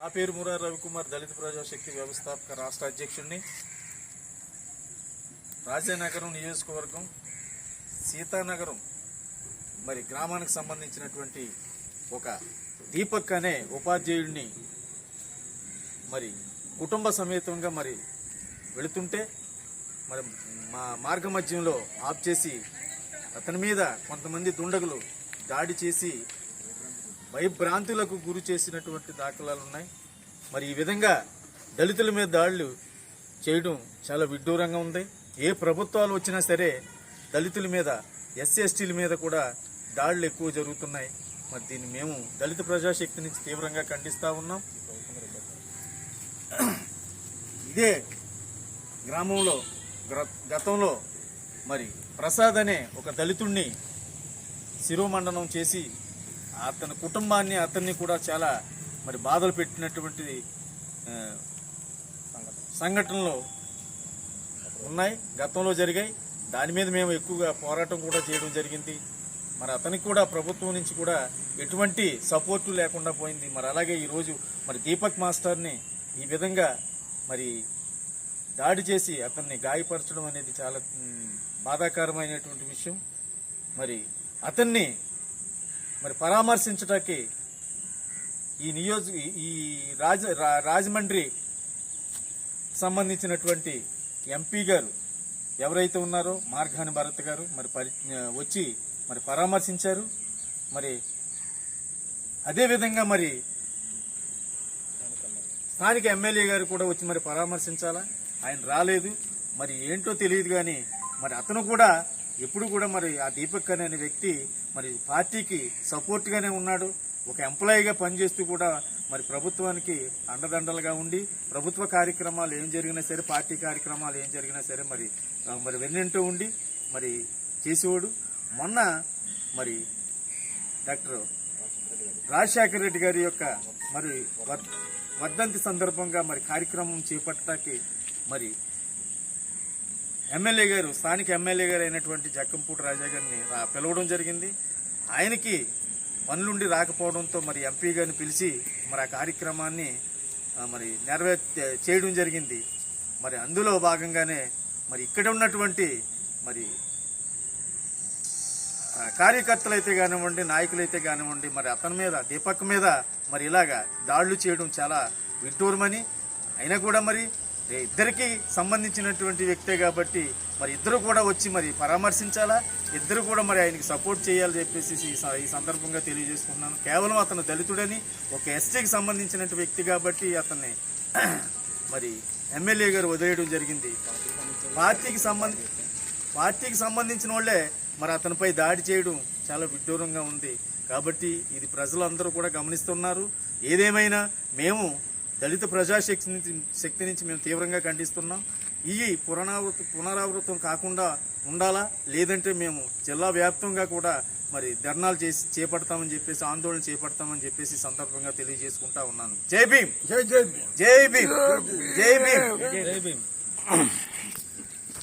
నా పేరు మురారి రవికుమార్ దళిత ప్రజాశక్తి వ్యవస్థాపక రాష్ట్ర అధ్యక్షుడిని. రాజానగరం నియోజకవర్గం సీతానగరం మరి గ్రామానికి సంబంధించినటువంటి ఒక దీపక్ అనే ఉపాధ్యాయుడిని మరి కుటుంబ సమేతంగా మరి వెళుతుంటే మరి మా మార్గ మధ్యంలో ఆఫ్ చేసి అతని మీద కొంతమంది దుండగులు దాడి చేసి భయభ్రాంతులకు గురి చేసినటువంటి దాఖలాలు ఉన్నాయి. మరి ఈ విధంగా దళితుల మీద దాడులు చేయడం చాలా విడ్డూరంగా ఉంది. ఏ ప్రభుత్వాలు వచ్చినా సరే దళితుల మీద ఎస్సీ ఎస్టీల మీద కూడా దాడులు ఎక్కువ జరుగుతున్నాయి. మరి దీన్ని మేము దళిత ప్రజాశక్తి నుంచి తీవ్రంగా ఖండిస్తూ ఉన్నాం. ఇదే గ్రామంలో గతంలో మరి ప్రసాద్ అనే ఒక దళితుణ్ణి శిరోమండనం చేసి అతని కుటుంబాన్ని అతన్ని కూడా చాలా మరి బాధలు పెట్టినటువంటి సంఘటనలు ఉన్నాయి. గతంలో జరిగాయి. దాని మీద మేము ఎక్కువగా పోరాటం కూడా చేయడం జరిగింది. మరి అతనికి కూడా ప్రభుత్వం నుంచి కూడా ఎటువంటి సపోర్టు లేకుండా పోయింది. మరి అలాగే ఈరోజు మరి దీపక్ మాస్టర్ని ఈ విధంగా మరి దాడి చేసి అతన్ని గాయపరచడం అనేది చాలా బాధాకరమైనటువంటి విషయం. మరి అతన్ని మరి పరామర్శించడానికి ఈ నియోజ ఈ రాజ రాజమండ్రి సంబంధించినటువంటి ఎంపీ గారు ఎవరైతే ఉన్నారో మార్గాని భరత్ గారు మరి పరి వచ్చి మరి పరామర్శించారు. మరి అదేవిధంగా మరి స్థానిక ఎమ్మెల్యే గారు కూడా వచ్చి మరి పరామర్శించాలా? ఆయన రాలేదు. మరి ఏంటో తెలియదు కానీ మరి అతను కూడా ఎప్పుడు కూడా మరి ఆ దీపక్ అనే వ్యక్తి మరి పార్టీకి సపోర్ట్గానే ఉన్నాడు. ఒక ఎంప్లాయీగా పనిచేస్తూ కూడా మరి ప్రభుత్వానికి అండదండలుగా ఉండి ప్రభుత్వ కార్యక్రమాలు ఏం జరిగినా సరే పార్టీ కార్యక్రమాలు ఏం జరిగినా సరే మరి మరి వెన్నంటూ ఉండి మరి చేసేవాడు. మొన్న మరి డాక్టర్ రాజశేఖర రెడ్డి గారి యొక్క మరి వర్- వర్ధంతి సందర్భంగా మరి కార్యక్రమం చేపట్టడానికి మరి ఎమ్మెల్యే గారు స్థానిక ఎమ్మెల్యే గారు అయినటువంటి జక్కంపూటి రాజా గారిని పిలవడం జరిగింది. ఆయనకి పనులుండి రాకపోవడంతో మరి ఎంపీ గారిని పిలిచి మరి ఆ కార్యక్రమాన్ని మరి నెరవేర్ చేయడం జరిగింది. మరి అందులో భాగంగానే మరి ఇక్కడ ఉన్నటువంటి మరి కార్యకర్తలు అయితే కానివ్వండి నాయకులైతే కానివ్వండి మరి అతని మీద దీపక్ మీద మరి ఇలాగా దాడులు చేయడం చాలా విడ్డూరమని అయినా కూడా మరి ఇద్దరికి సంబంధించినటువంటి వ్యక్తే కాబట్టి మరి ఇద్దరు కూడా వచ్చి మరి పరామర్శించాలా? ఇద్దరు కూడా మరి ఆయనకి సపోర్ట్ చేయాలని చెప్పేసి ఈ స- ఈ సందర్భంగా తెలియజేసుకుంటున్నాను. కేవలం అతను దళితుడని ఒక ఎస్టీకి సంబంధించిన వ్యక్తి కాబట్టి అతన్ని మరి ఎమ్మెల్యే గారు వదిలేయడం జరిగింది. పార్టీకి సంబంధి పార్టీకి సంబంధించిన వాళ్ళే మరి అతనిపై దాడి చేయడం చాలా విడ్డూరంగా ఉంది. కాబట్టి ఇది ప్రజలందరూ కూడా గమనిస్తున్నారు. ఏదేమైనా మేము దళిత ప్రజాశక్తి నుంచి శక్తి నుంచి మేము తీవ్రంగా ఖండిస్తున్నాం. ఈ పునరావృతం పునరావృతం కాకుండా ఉండాలా? లేదంటే మేము జిల్లా వ్యాప్తంగా కూడా మరి ధర్నాలు చేసి చేపడతామని చెప్పేసి ఆందోళన చేపడతామని చెప్పేసి సందర్భంగా తెలియజేసుకుంటా ఉన్నాను. జై భీమ్! జై జై భీమ్. జై భీమ్! జై భీమ్! జై భీమ్!